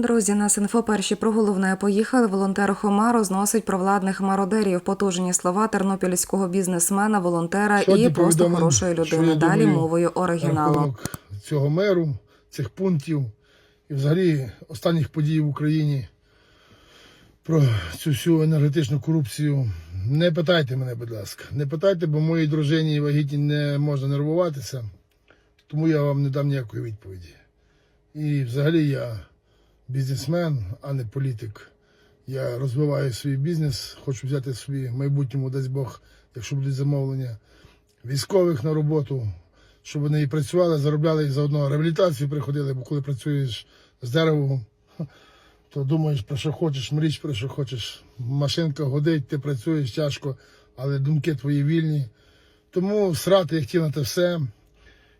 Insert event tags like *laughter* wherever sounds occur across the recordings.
Друзі, нас інфо перші про головне поїхали. Волонтер Хома розносить провладних мародерів. Потужні слова тернопільського бізнесмена, волонтера Сьогодні і просто хорошої людини. Далі мовою оригіналу. цього меру, цих пунктів і взагалі останніх подій в Україні про цю всю енергетичну корупцію. Не питайте мене, будь ласка. Не питайте, бо моїй дружині і вагітні не можна нервуватися, тому я вам не дам ніякої відповіді. І взагалі я бізнесмен, а не політик. Я розвиваю свій бізнес, хочу взяти собі в майбутньому, дасть Бог, якщо будуть замовлення, військових на роботу, щоб вони і працювали, заробляли і заодно реабілітацію приходили, бо коли працюєш з деревом, то думаєш про що хочеш, мрієш про що хочеш. Машинка годить, ти працюєш тяжко, але думки твої вільні. Тому срати я хотів на те все.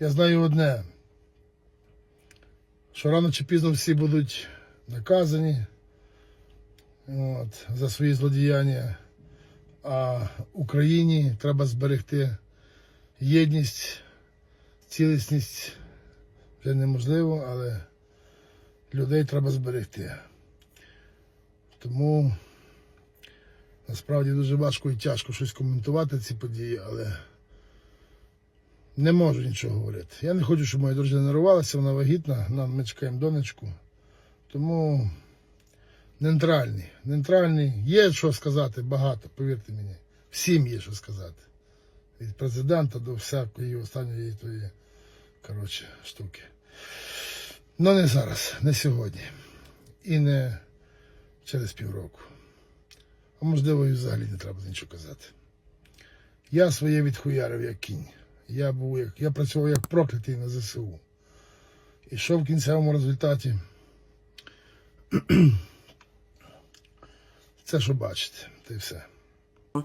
Я знаю одне, що рано чи пізно всі будуть наказані от, за свої злодіяння. А Україні треба зберегти єдність, цілісність вже неможливо, але людей треба зберегти. Тому насправді дуже важко і тяжко щось коментувати ці події, але не можу нічого говорити. Я не хочу, щоб моя дружина нервувалася, вона вагітна, нам ми чекаємо донечку. Тому нейтральний. Нейтральний. Є що сказати багато, повірте мені. Всім є що сказати. Від президента до всякої останньої тої, коротше, штуки. Ну не зараз, не сьогодні. І не через півроку. А можливо, і взагалі не треба нічого казати. Я своє відхуярив як кінь. Я був як. Я працював як проклятий на ЗСУ. І що в кінцевому результаті? *clears throat* Це що бачите, та й все.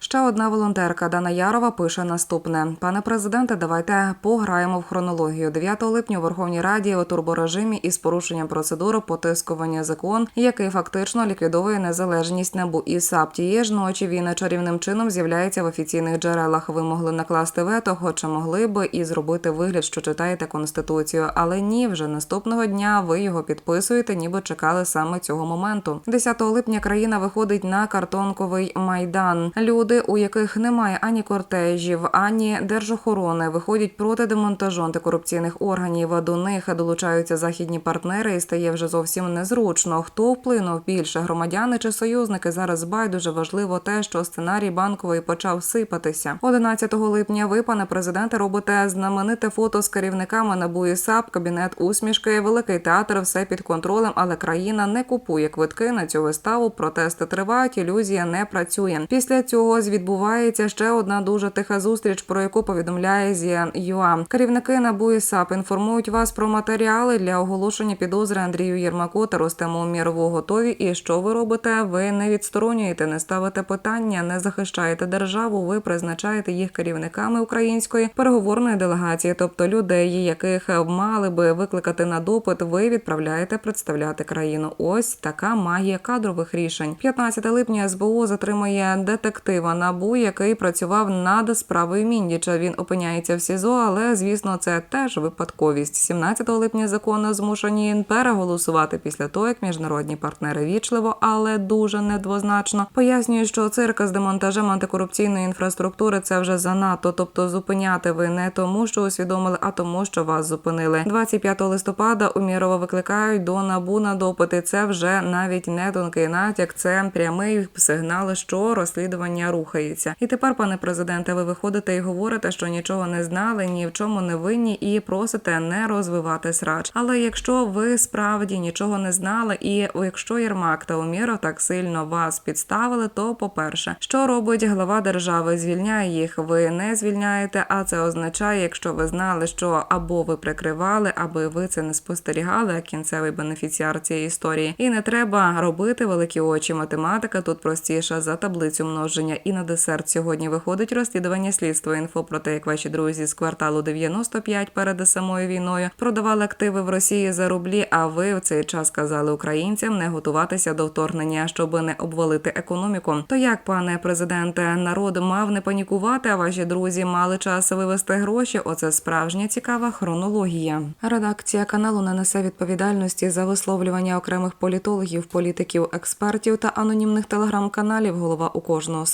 Ще одна волонтерка Дана Ярова пише наступне: пане президенте, давайте пограємо в хронологію. 9 липня у Верховній Раді у турборежимі із порушенням процедури потискування закон, який фактично ліквідовує незалежність НАБУ і САП. Тієї ж ночі він чарівним чином з'являється в офіційних джерелах. Ви могли накласти вето, хоча могли би і зробити вигляд, що читаєте конституцію. Але ні, вже наступного дня ви його підписуєте, ніби чекали саме цього моменту. 10 липня країна виходить на картонковий майдан. Люди, у яких немає ані кортежів, ані держохорони, виходять проти демонтажу антикорупційних органів. До них долучаються західні партнери, і стає вже зовсім незручно. Хто вплинув більше громадяни чи союзники? Зараз байдуже важливо те, що сценарій банкової почав сипатися. 11 липня ви, пане президенте, робите знамените фото з керівниками НАБУ і САП, кабінет усмішки, великий театр, все під контролем, але країна не купує квитки на цю виставу. Протести тривають, ілюзія не працює. Після цього відбувається ще одна дуже тиха зустріч, про яку повідомляє ЗІА. Керівники НАБУ і САП інформують вас про матеріали для оголошення підозри Андрію Єрмаку та Ростему Умєрову готові. І що ви робите? Ви не відсторонюєте, не ставите питання, не захищаєте державу. Ви призначаєте їх керівниками української переговорної делегації, тобто людей, яких мали би викликати на допит. Ви відправляєте представляти країну. Ось така магія кадрових рішень. 15 липня СБУ затримує детектива НАБУ, який працював над справою Міндіча. Він опиняється в СІЗО, але звісно, це теж випадковість. 17 липня законно змушені переголосувати після того, як міжнародні партнери вічливо, але дуже недвозначно пояснюють, що цирка з демонтажем антикорупційної інфраструктури це вже занадто. Тобто зупиняти ви не тому, що усвідомили, а тому, що вас зупинили. 25 листопада Умірова викликають до набу на допити. Це вже навіть не тонкий натяк, це прямий сигнал, що розслідування рухається. І тепер, пане президенте, ви виходите і говорите, що нічого не знали, ні в чому не винні, і просите не розвивати срач. Але якщо ви справді нічого не знали, і якщо Єрмак та Уміров так сильно вас підставили, то по-перше, що робить глава держави? Звільняє їх. Ви не звільняєте. А це означає, якщо ви знали, що або ви прикривали, аби ви це не спостерігали, як кінцевий бенефіціар цієї історії. І не треба робити великі очі. Математика тут простіша за таблицю множення І на десерт сьогодні виходить розслідування слідства інфо про те, як ваші друзі з кварталу 95 перед самою війною продавали активи в Росії за рублі. А ви в цей час казали українцям не готуватися до вторгнення, щоб не обвалити економіку. То як, пане президенте, народ мав не панікувати, а ваші друзі мали час вивести гроші? Оце справжня цікава хронологія. Редакція каналу не несе відповідальності за висловлювання окремих політологів, політиків, експертів та анонімних телеграм-каналів. Голова у кожного